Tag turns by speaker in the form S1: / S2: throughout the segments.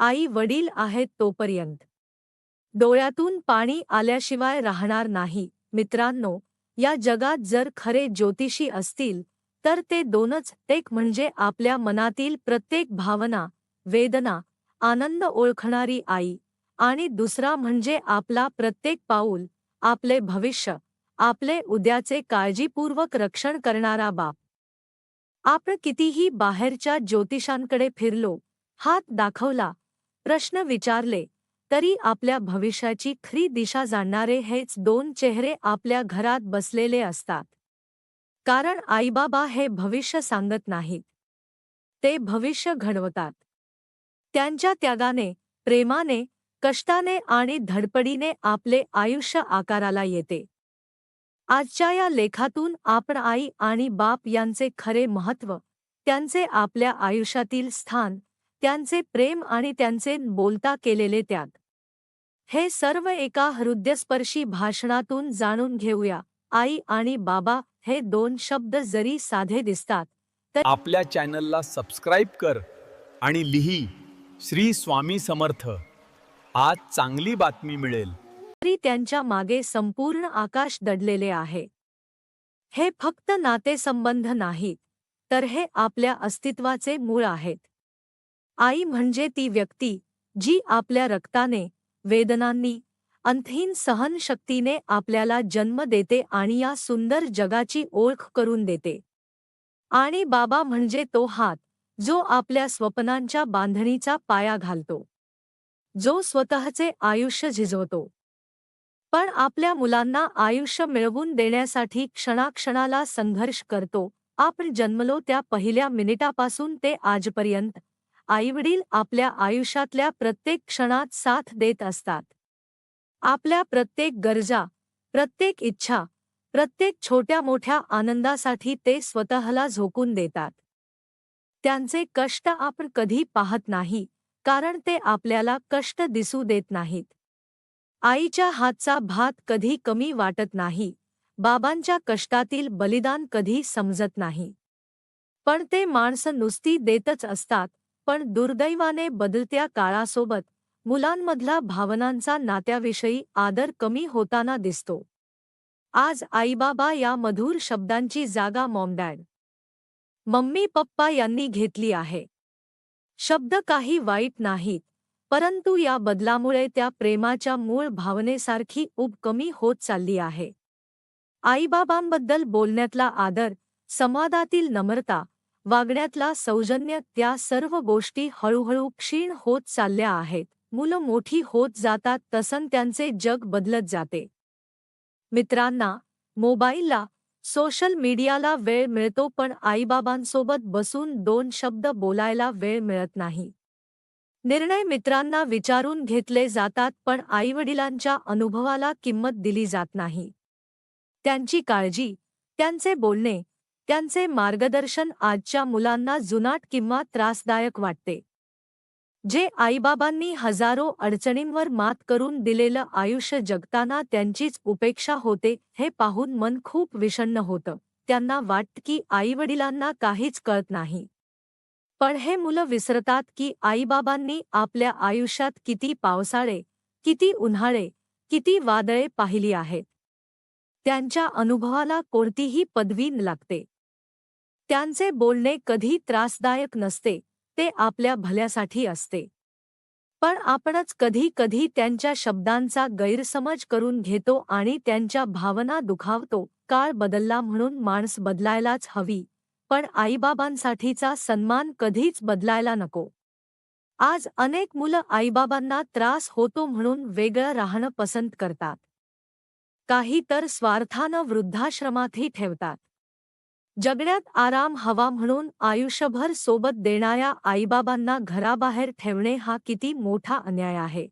S1: आई वडील आहेत तोपर्यंत. डोळ्यातून पाणी आल्याशिवाय राहणार नाही. मित्रांनो या जगात जर खरे ज्योतिषी असतील तर ते दोनच एक म्हणजे आपल्या मनातील प्रत्येक भावना वेदना आनंद ओळखणारी आई आणि दुसरा म्हणजे आपला प्रत्येक पाऊल आपले भविष्य आपले उद्याचे काळजीपूर्वक रक्षण करणारा बाप. आपण कितीही बाहेरच्या ज्योतिषांकडे फिरलो हात दाखवला प्रश्न विचारले तरी आपल्या भविष्याची खरी दिशा जाणणारे हेच दोन चेहरे आपल्या घरात बसलेले असतात. कारण आईबाबा हे भविष्य सांगत नाहीत. ते भविष्य घडवतात. त्यांच्या त्यागाने प्रेमाने कष्टाने आणि धडपडीने आपले आयुष्य आकाराला येते. आजच्या या लेखातून आपण आई आणि बाप यांचे खरे महत्त्व त्यांचे आपल्या आयुष्यातील स्थान त्यांचे प्रेम आणि त्यांचे बोलता केलेले त्याग. हे सर्व एका हृदयस्पर्शी भाषणातून जाणून घेऊया. आई आणि बाबा हे दोन शब्द जरी साधे दिसतात तर
S2: आपल्या चॅनलला सबस्क्राईब कर आणि लिही श्री स्वामी समर्थ. आज चांगली बातमी मिळेल.
S1: तरी त्यांच्या मागे संपूर्ण आकाश दडलेले आहे. हे फक्त नातेसंबंध नाहीत तर हे आपल्या अस्तित्वाचे मूळ आहेत. आई म्हणजे ती व्यक्ती जी आपल्या रक्ताने वेदनांनी अंतहीन सहनशक्तीने आपल्याला जन्म देते आणि या सुंदर जगाची ओळख करून देते. आणि बाबा म्हणजे तो हात जो आपल्या स्वप्नांच्या बांधणीचा पाया घालतो. जो स्वतःचे आयुष्य झिजवतो. पण आपल्या मुलांना आयुष्य मिळवून देण्यासाठी क्षणाक्षणाला संघर्ष करतो. आपण जन्मलो त्या पहिल्या मिनिटापासून ते आजपर्यंत आईवडील आपल्या आयुष्यातल्या प्रत्येक क्षणात साथ देत असतात. आपल्या प्रत्येक गरजा प्रत्येक इच्छा प्रत्येक छोट्या मोठ्या आनंदासाठी ते स्वतःला झोकून देतात. त्यांचे कष्ट आपण कधी पाहत नाही कारण ते आपल्याला कष्ट दिसू देत नाहीत. आईच्या हातचा भात कधी कमी वाटत नाही बाबांच्या कष्टातील बलिदान कधी समजत नाही. पण ते माणसं नुसती देतच असतात पण दुर्दैवाने बदलत्या काळासोबत मुलांमधला भावनांचा नात्याविषयी आदर कमी होताना दिसतो. आज आईबाबा या मधुर शब्दांची जागा मॉमडॅड. मम्मी पप्पा यांनी घेतली आहे. शब्द काही वाईट नाहीत परंतु या बदलामुळे त्या प्रेमाच्या मूळ भावनेसारखी उब कमी होत चालली आहे. आईबाबांबद्दल बोलण्यातला आदर संवादातील नम्रता वागण्यातला सौजन्य त्या सर्व गोष्टी हळूहळू क्षीण होत चालल्या आहेत. मुलं मोठी होत जातात तसन त्यांचे जग बदलत जाते. मित्रांना मोबाईलला सोशल मीडियाला वेळ मिळतो पण आईबाबांसोबत बसून दोन शब्द बोलायला वेळ मिळत नाही. निर्णय मित्रांना विचारून घेतले जातात पण आईवडिलांच्या अनुभवाला किंमत दिली जात नाही. त्यांची काळजी त्यांचे बोलणे त्यांचे मार्गदर्शन आजच्या मुलांना जुनाट किंवा त्रासदायक वाटते. जे आईबाबांनी हजारो अडचणींवर मात करून दिलेलं आयुष्य जगताना त्यांचीच उपेक्षा होते हे पाहून मन खूप विषण्ण होतं. त्यांना वाटत की आईवडिलांना काहीच कळत नाही. पण हे मुलं विसरतात की आईबाबांनी आपल्या आयुष्यात किती पावसाळे किती उन्हाळे किती वादळे पाहिली आहेत. त्यांच्या अनुभवाला कोणतीही पदवी न लागते. त्यांचे बोलणे कधी त्रासदायक नसते ते आपल्या भल्यासाठी असते. पण आपणच कधी कधी त्यांच्या शब्दांचा गैरसमज करून घेतो आणि त्यांच्या भावना दुखावतो. काळ बदलला म्हणून माणस बदलायलाच हवी पण आईबाबांसाठीचा सन्मान कधीच बदलायला नको. आज अनेक मुलं आईबाबांना त्रास होतो म्हणून वेगळं राहणं पसंत करतात. काही तर स्वार्थानं वृद्धाश्रमातही ठेवतात. जगण्यात आराम हवा म्हणून आयुष्यभर सोबत देणाऱ्या आईबाबांना घराबाहेर ठेवणे हा किती मोठा अन्याय आहे.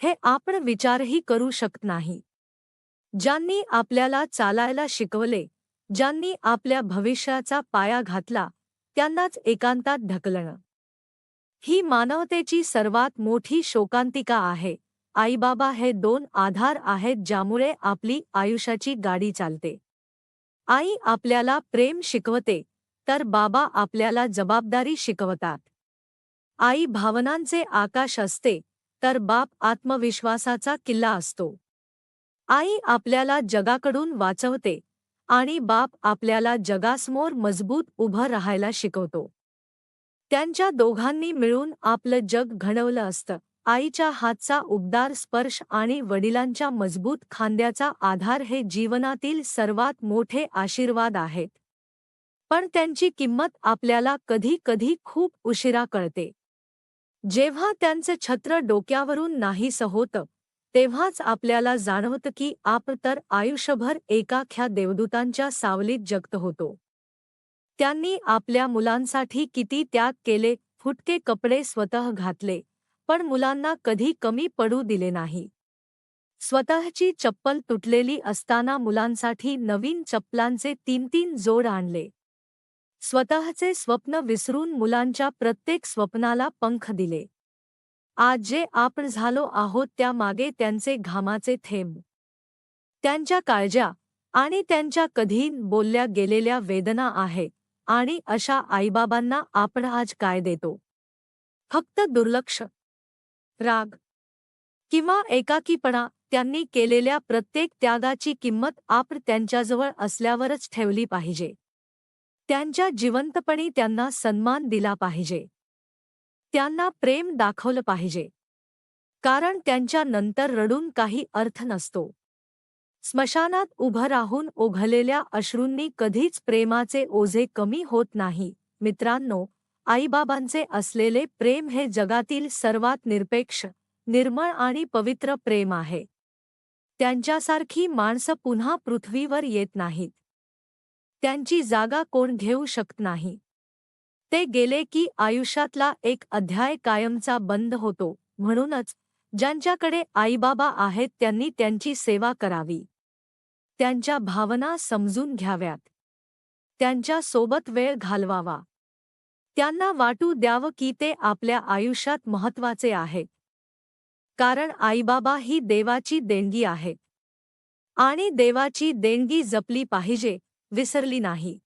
S1: हे आपण विचारही करू शकत नाही. ज्यांनी आपल्याला चालायला शिकवले ज्यांनी आपल्या भविष्याचा पाया घातला त्यांनाच एकांतात ढकलणं. ही मानवतेची सर्वात मोठी शोकांतिका आहे. आईबाबा हे दोन आधार आहेत ज्यामुळे आपली आयुष्याची गाडी चालते. आई आपल्याला प्रेम शिकवते तर बाबा आपल्याला जबाबदारी शिकवतात. आई भावनांचे आकाश असते तर बाप आत्मविश्वासाचा किल्ला असतो. आई आपल्याला जगाकडून वाचवते आणि बाप आपल्याला जगासमोर मजबूत उभं राहायला शिकवतो. त्यांच्या दोघांनी मिळून आपलं जग घडवलं असतं. आईच्या हातचा उबदार स्पर्श आणि वडिलांच्या मजबूत खांद्याचा आधार हे जीवनातील सर्वात मोठे आशीर्वाद आहेत. पण त्यांची किंमत आपल्याला कधी कधी खूप उशिरा कळते. जेव्हा त्यांचं छत्र डोक्यावरून नाहीसं होतं तेव्हाच आपल्याला जाणवतं की आपण तर आयुष्यभर एकाख्या देवदूतांच्या सावलीत जगत होतो. त्यांनी आपल्या मुलांसाठी किती त्याग केले फुटके कपडे स्वतः घातले पण मुलांना कधी कमी पडू दिले नाही. स्वतःची चप्पल तुटलेली असताना मुलांसाठी नवीन चप्पलांचे तीन तीन जोड आणले. स्वतःचे स्वप्न विसरून मुलांच्या प्रत्येक स्वप्नाला पंख दिले. आज जे आपण झालो आहोत त्यामागे त्यांचे घामाचे थेंब. त्यांच्या काळज्या आणि त्यांच्या कधी बोलल्या गेलेल्या वेदना आहेत आणि अशा आईबाबांना आपण आज काय देतो? फक्त दुर्लक्ष. राग किंवा एकाकीपणा त्यांनी केलेल्या प्रत्येक त्यागाची किंमत आपण त्यांच्याजवळ असल्यावरच ठेवली पाहिजे. त्यांच्या जिवंतपणी त्यांना सन्मान दिला पाहिजे. त्यांना प्रेम दाखवलं पाहिजे. कारण त्यांच्या नंतर रडून काही अर्थ नसतो. स्मशानात उभं राहून ओघलेल्या अश्रूंनी कधीच प्रेमाचे ओझे कमी होत नाही. मित्रांनो आईबाबांचे असलेले प्रेम हे जगातील सर्वात निरपेक्ष निर्मळ आणि पवित्र प्रेम आहे. त्यांच्यासारखी माणसं पुन्हा पृथ्वीवर येत नाहीत. त्यांची जागा कोण घेऊ शकत नाही. ते गेले की आयुष्यातला एक अध्याय कायमचा बंद होतो म्हणूनच ज्यांच्याकडे आईबाबा आहेत त्यांनी त्यांची सेवा करावी. त्यांच्या भावना समजून घ्याव्यात. त्यांच्यासोबत वेळ घालवावा. त्यांना वाटू द्यावं की ते आपल्या आयुष्यात महत्त्वाचे आहेत कारण आईबाबा ही देवाची देणगी आहे. आणि देवाची देणगी जपली पाहिजे विसरली नाही.